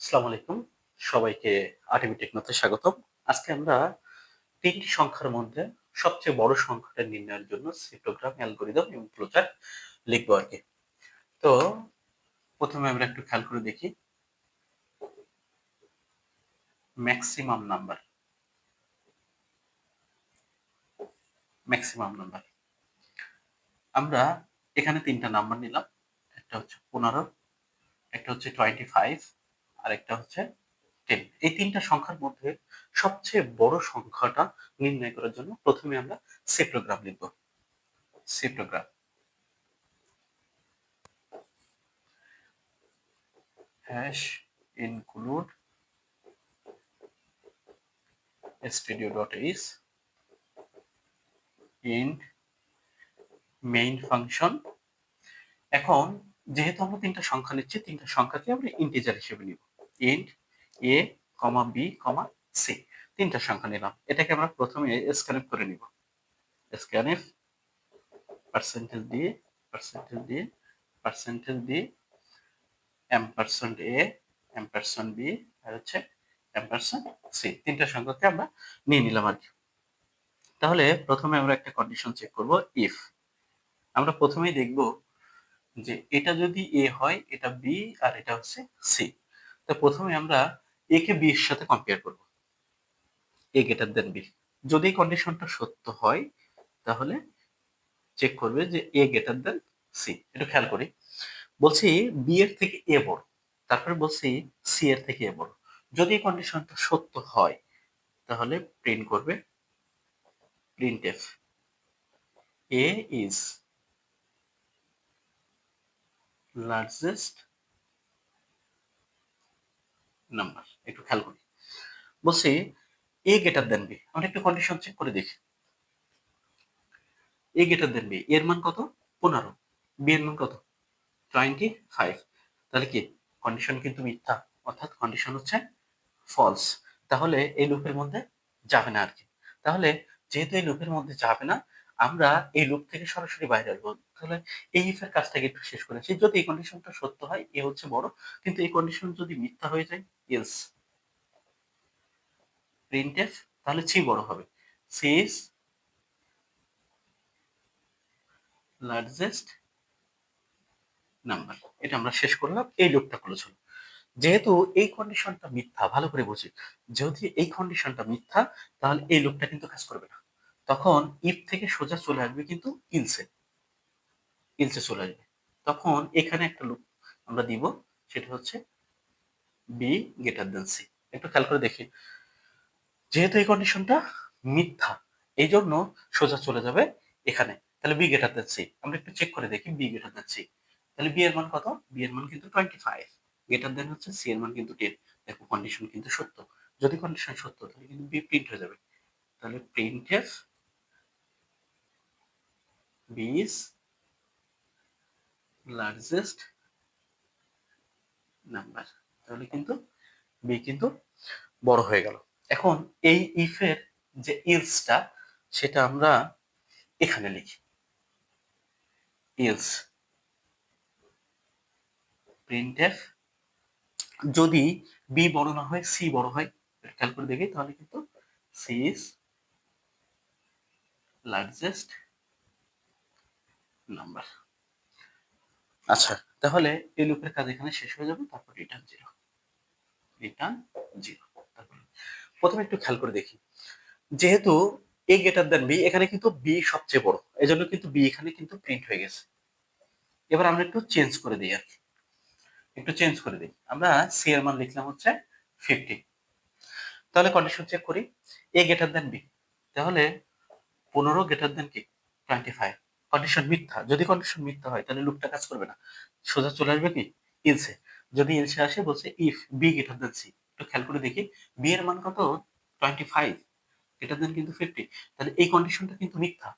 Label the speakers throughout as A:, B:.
A: আসসালামু আলাইকুম। সবাইকে আরবি টেকনোতে স্বাগতম। আজকে আমরা তিনটি সংখ্যার মধ্যে সবচেয়ে বড় সংখ্যাটা নির্ণয়ের জন্য সিপ্টোগ্রাম অ্যালগোরিদম এবং ফ্লোচার্ট লিখব আর কি। তো প্রথমে আমরা একটু খেয়াল করে দেখি। ম্যাক্সিমাম নাম্বার ম্যাক্সিমাম নাম্বার আমরা এখানে তিনটা নাম্বার নিলাম। একটা হচ্ছে পনেরো, একটা হচ্ছে টোয়েন্টি ফাইভ আর একটা হচ্ছে টেন এই তিনটা সংখ্যার মধ্যে সবচেয়ে বড় সংখ্যাটা নির্ণয় করার জন্য প্রথমে আমরা সেপ্টোগ্রাম লিখব। সেপ্টোগ্রাম হ্যাশ ইনক্লুড ফাংশন এখন যেহেতু আমরা তিনটা সংখ্যা নিচ্ছি, তিনটা সংখ্যাকে আমরা ইন্টিজার হিসেবে নিব। Int A comma B comma C তিনটা সংখ্যা নিলাম। এটাকে আমরা প্রথমে স্ক্যানএফ করে নিব। স্ক্যানএফ পার্সেন্টেজ দিয়ে পার্সেন্টেজ দিয়ে পার্সেন্টেজ দিয়ে M percent A M percent B আর হচ্ছে এম পার্সেন্ট সি তিনটা সংখ্যাকে আমরা নিয়ে নিলাম আর কি তাহলে প্রথমে আমরা একটা কন্ডিশন চেক করব ইফ আমরা প্রথমেই দেখব যে এটা যদি এ হয়, এটা বি আর এটা হচ্ছে সি তো প্রথমে আমরা এ কে বি এর সাথে কম্পেয়ার করব। এ গ্রেটার দেন বি যদি কন্ডিশনটা সত্য হয়, তাহলে চেক করবে যে এ গ্রেটার দেন সি একটু খেয়াল করি। বলছি বি এর থেকে এ বড়, তারপরে বলছি সি এর থেকে এ বড়। যদি কন্ডিশনটা সত্য হয়, তাহলে প্রিন্ট করবে printf A is largest number, একটু খেয়াল করি। বলছি এ গেটার দেন বি, আমরা একটু কন্ডিশন চেক করে দেখি। এ গেটার দেন বি, এর মান কত? পনেরো। বি এর মান কত? টোয়েন্টি ফাইভ তাহলে কি? কন্ডিশন কিন্তু মিথ্যা, অর্থাৎ কন্ডিশন হচ্ছে ফলস তাহলে এই লুপের মধ্যে যাবে না আর কি তাহলে যেহেতু এই লুপের মধ্যে যাবে না, আমরা এই লুপ থেকে সরাসরি বাইরে আসব। তাহলে এই ইফের কাজটাকে একটু শেষ করেছি যদি এই কন্ডিশনটা সত্য হয়, এ হচ্ছে বড়। কিন্তু এই কন্ডিশন যদি মিথ্যা হয়ে যায় এলস প্রিন্টএফ তাহলে সি বড় হবে। সি লার্জেস্ট নাম্বার এটা আমরা শেষ করলাম, এই লুপটা ক্লোজ হলো। যেহেতু এই কন্ডিশনটা মিথ্যা, ভালো করে বুঝি। যদি এই কন্ডিশনটা মিথ্যা, তাহলে এই লুপটা কিন্তু কাজ করবে না। তখন ইফ থেকে সোজা চলে আসবে কিন্তু ইলসে ইলসে চলে আসবে। তখন এখানে একটা লুপ আমরা দিব, সেটা হচ্ছে বি গ্রেটার দেন সি একটু খেয়াল করে দেখি। যেহেতু এই কন্ডিশনটা মিথ্যা এই জন্য সোজা চলে যাবে এখানে। তাহলে বি গ্রেটার দেন সি আমরা একটু চেক করে দেখি বি গ্রেটার দেন সি তাহলে বি এর মান কত? বি এর মান কিন্তু টোয়েন্টি ফাইভ গ্রেটার দেন হচ্ছে সি এর মান কিন্তু টেন দেখো কন্ডিশন কিন্তু সত্য। যদি কন্ডিশন সত্য, তাহলে কিন্তু বি প্রিন্ট হয়ে যাবে। তাহলে print B is largest number তাহলে কিন্তু বি কিন্তু বড় হয়ে গেল। এখন এই ইফের যে ইলসটা সেটা আমরা এখানে লিখি। ইলস প্রিন্টএফ যদি বি বড় না হয় সি বড় হয় খেয়াল করে দেখি, তাহলে কিন্তু সি ইজ লার্জেস্ট নাম্বার আচ্ছা তাহলে এই লুপের কাজ এখানে শেষ হয়ে যাবে, তারপর রিটার্ন জিরো রিটার্ন জিরো প্রথমে একটু খেয়াল করে দেখি। যেহেতু এ গেটার দেন বি এখানে কিন্তু বি সবচেয়ে বড়। এই জন্য কিন্তু বি এখানে কিন্তু প্রিন্ট হয়ে গেছে। এবার আমরা একটু চেঞ্জ করে দিই আর একটু চেঞ্জ করে দিই। আমরা সি এর মান লিখলাম হচ্ছে ফিফটি তাহলে কন্ডিশন চেক করি। এ গেটার দেন বি তাহলে পনেরো গেটার দেন কি? টোয়েন্টি ফাইভ কন্ডিশন মিথ্যা। যদি কন্ডিশন মিথ্যা হয়, তাহলে লুপটা কাজ করবে না। সোজা চলে আসবে কি? ইলসে যদি ইলসে আসে, বলছে if B greater then C একটু খেয়াল করে দেখি। বি এর মান কত? টোয়েন্টি ফাইভ গ্রেটার দেন কিন্তু ফিফটি তাহলে এই কন্ডিশনটা কিন্তু মিথ্যা।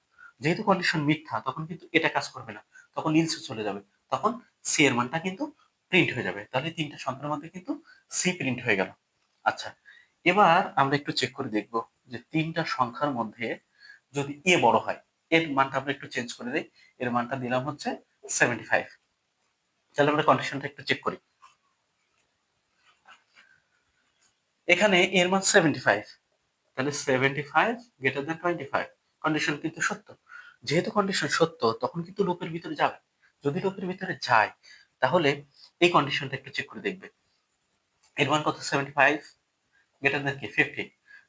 A: যেহেতু কন্ডিশন মিথ্যা, তখন কিন্তু এটা কাজ করবে না। তখন ইলসে চলে যাবে। তখন সি এর মানটা কিন্তু প্রিন্ট হয়ে যাবে। তাহলে তিনটা সংখ্যার মধ্যে কিন্তু সি প্রিন্ট হয়ে গেল। আচ্ছা এবার আমরা একটু চেক করে দেখব যে তিনটা সংখ্যার মধ্যে যদি এ বড় হয়, এর মানটা আমরা একটু চেঞ্জ করে দিই। এর মানটা দিলাম হচ্ছে সেভেন্টি ফাইভ তাহলে আমরা কন্ডিশনটা একটু চেক করি। এখানে এর মান সেভেন্টি ফাইভ তাহলে seventy five greater then twenty five condition কিন্তু সত্য। যেহেতু কন্ডিশন সত্য, তখন কিন্তু লুপের ভিতরে যাবে। যদি লুপের ভিতরে যায়, তাহলে এই কন্ডিশনটা একটু চেক করে দেখবে। এর মান কত? সেভেন্টি ফাইভ গ্রেটার দেন কি? ফিফটি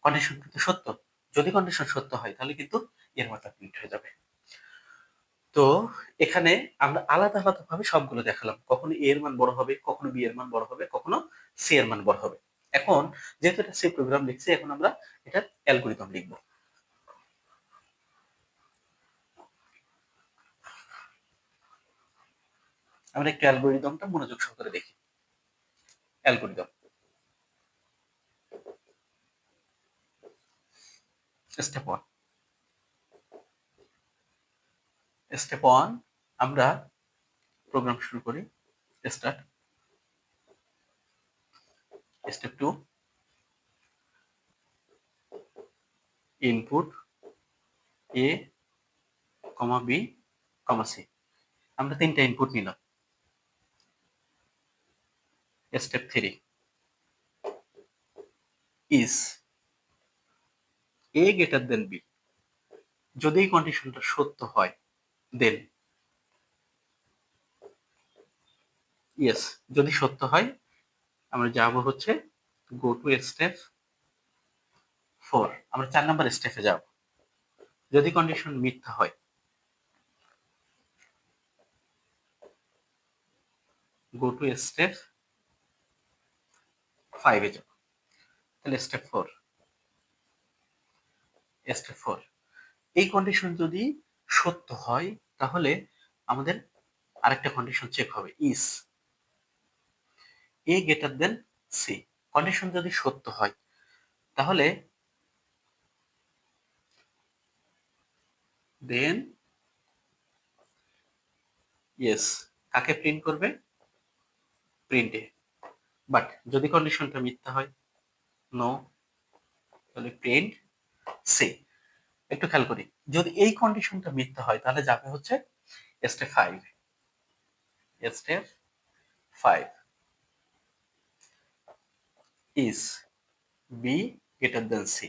A: কন্ডিশন কিন্তু সত্য। যদি কন্ডিশন সত্য হয়, তাহলে কিন্তু এর মানটা প্রিন্ট হয়ে যাবে। তো এখানে আমরা আলাদা আলাদা ভাবে সবগুলো দেখালাম। কখনো এর মান বড় হবে, কখনো বি এর মান বড় হবে, কখনো সি এর মান বড় হবে। এখন যেহেতু এটা সি প্রোগ্রাম লিখছি, এখন আমরা এটার অ্যালগোরিদম লিখব। আমরা একটু অ্যালগোরিদমটা মনোযোগ সহকারে দেখি। Algorithm step one step one আমরা প্রোগ্রাম শুরু করি start step two input A comma B comma C আমরা তিনটা ইনপুট নিলাম। Step three is A greater then B যদি এই কন্ডিশনটা সত্য হয় দেন ইয়েস যদি সত্য হয় আমরা যাব হচ্ছে গো টু স্টেপ ফোর আমরা চার নাম্বার স্টেপে যাব। যদি কন্ডিশন মিথ্যা হয় গো টু স্টেপ ফাইভে যাব। তাহলে স্টেপ ফোর স্টেপ ফোর এই কন্ডিশন যদি সত্য হয়, তাহলে আমাদের আরেকটা কন্ডিশন চেক হবে is A greater then C condition যদি সত্য হয়, তাহলে দেন ইয়েস কাকে প্রিন্ট করবে? প্রিন্টে বাট যদি কন্ডিশনটা মিথ্যা হয় নো তাহলে প্রিন্ট সি একটু খেয়াল করি, যদি এই কন্ডিশনটা মিথ্যা হয়, তাহলে যাবে হচ্ছে step five step five is B greater then C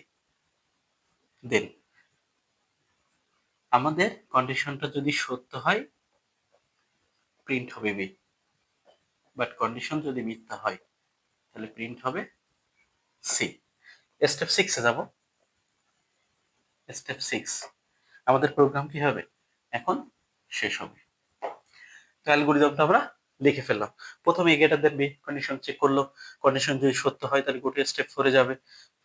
A: then আমাদের কন্ডিশনটা যদি সত্য হয় প্রিন্ট হবে বি বাট কন্ডিশন যদি মিথ্যা হয়, তাহলে প্রিন্ট হবে সি স্টেপ সিক্সে যাব। স্টেপ সিক্স আমাদের প্রোগ্রাম কি হবে? এখন শেষ হবে। তো অ্যালগোরিদমটা আমরা লিখে ফেললাম। প্রথমে A greater then B condition check করল। কন্ডিশন যদি সত্য হয়, তাহলে গোটে স্টেপ ফোরে যাবে।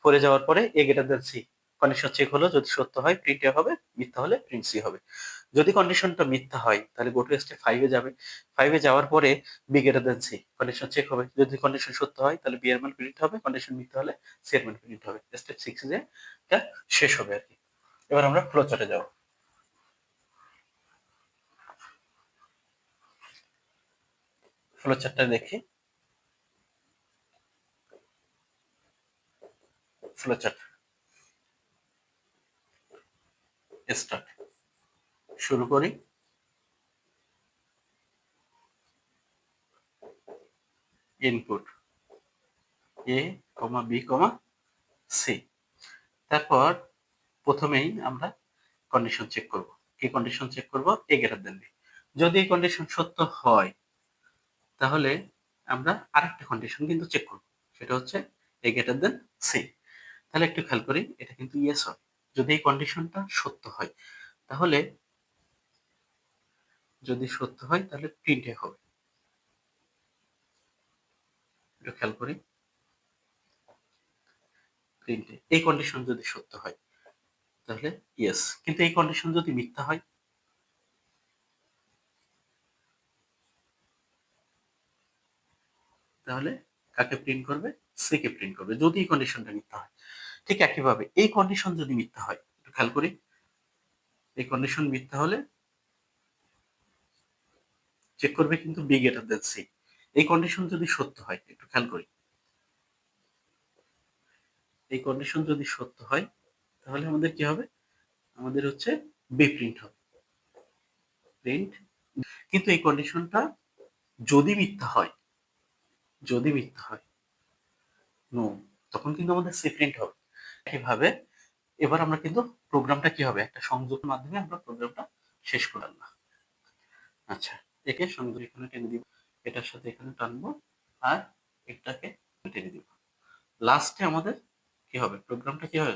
A: ফোরে যাওয়ার পরে A greater then C condition check হলো, যদি সত্য হয় প্রিন্ট এ হবে, মিথ্যা হলে প্রিন্ট সি হবে। যদি কন্ডিশনটা মিথ্যা হয়, তাহলে গোটে স্টেপ ফাইভে যাবে। ফাইভে যাওয়ার পরে B greater then C condition check হবে। যদি কন্ডিশন সত্য হয়, তাহলে বি এর মান প্রিন্ট হবে কন্ডিশন মিথ্যা হলে সি এর মান প্রিন্ট হবে। স্টেপ সিক্স শেষ হবে আর কি। এবার আমরা ফ্লো চার্টে যাব। ফ্লো চার্টটা দেখি। Flow chart start. শুরু করি। Input. A, comma, B, comma, C. তারপর প্রথমেই আমরা কন্ডিশন চেক করব। কি কন্ডিশন চেক করব? এ গ্রেটার দেন বি যদি কন্ডিশন সত্য হয় তাহলে আমরা আরেকটা কন্ডিশন কিন্তু চেক করব। সেটা হচ্ছে এ গ্রেটার দেন সি তাহলে একটু খেয়াল করি, এটা কিন্তু ইয়েস হয়। যদি এই কন্ডিশনটা সত্য হয়, তাহলে যদি সত্য হয়, তাহলে প্রিন্টে হবে। একটু খেয়াল করি। প্রিন্টে এই কন্ডিশন যদি সত্য হয়, তাহলে ইয়েস কিন্তু এই কন্ডিশন যদি মিথ্যা হয় তাহলে কাকে প্রিন্ট করবে? সি কে প্রিন্ট করবে। যদি এই কন্ডিশনটা মিথ্যা হয়। ঠিক একইভাবে এই কন্ডিশন যদি মিথ্যা হয়, একটু খেয়াল করি। এই কন্ডিশন মিথ্যা হলে চেক করবে কিন্তু বি গ্রেটার দেন সি এই কন্ডিশন যদি সত্য হয়, একটু খেয়াল করি। এই কন্ডিশন যদি সত্য হয়, তাহলে আমাদের কি হবে? আমাদের হচ্ছে বি প্রিন্ট হবে। প্রিন্ট কিন্তু এই কন্ডিশনটা যদি মিথ্যা হয় যদি মিথ্যা হয়। নো তখন কিন্তু আমাদের সি প্রিন্ট হবে। একইভাবে এবার আমরা কিন্তু প্রোগ্রামটা কি হবে? একটা সংযোগের মাধ্যমে আমরা প্রোগ্রামটা শেষ করলাম না। আচ্ছা একে সংযোগ এখানে টেনে দিব, এটার সাথে এখানে টানবো, আর এটাকে টেনে দিব। লাস্টে আমাদের কি হবে? প্রোগ্রামটা কি হবে?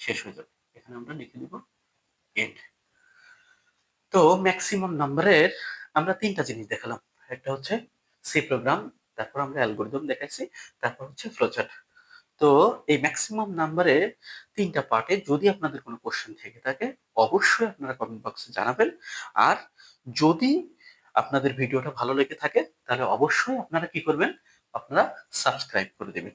A: শেষ হয়ে যাবে। এখানে আমরা লিখে দিব এন্ড তো ম্যাক্সিমাম নাম্বারের আমরা তিনটা জিনিস দেখালাম। একটা হচ্ছে সি প্রোগ্রাম তারপর আমরা অ্যালগোরিদম দেখাইছি তারপর হচ্ছে ফ্লোচার্ট তো এই ম্যাক্সিমাম নাম্বারে তিনটা পার্টে যদি আপনাদের কোনো কোশ্চেন থেকে থাকে, অবশ্যই আপনারা কমেন্ট বক্সে জানাবেন। আর যদি আপনাদের ভিডিওটা ভালো লেগে থাকে, তাহলে অবশ্যই আপনারা কি করবেন? আপনারা সাবস্ক্রাইব করে দেবেন।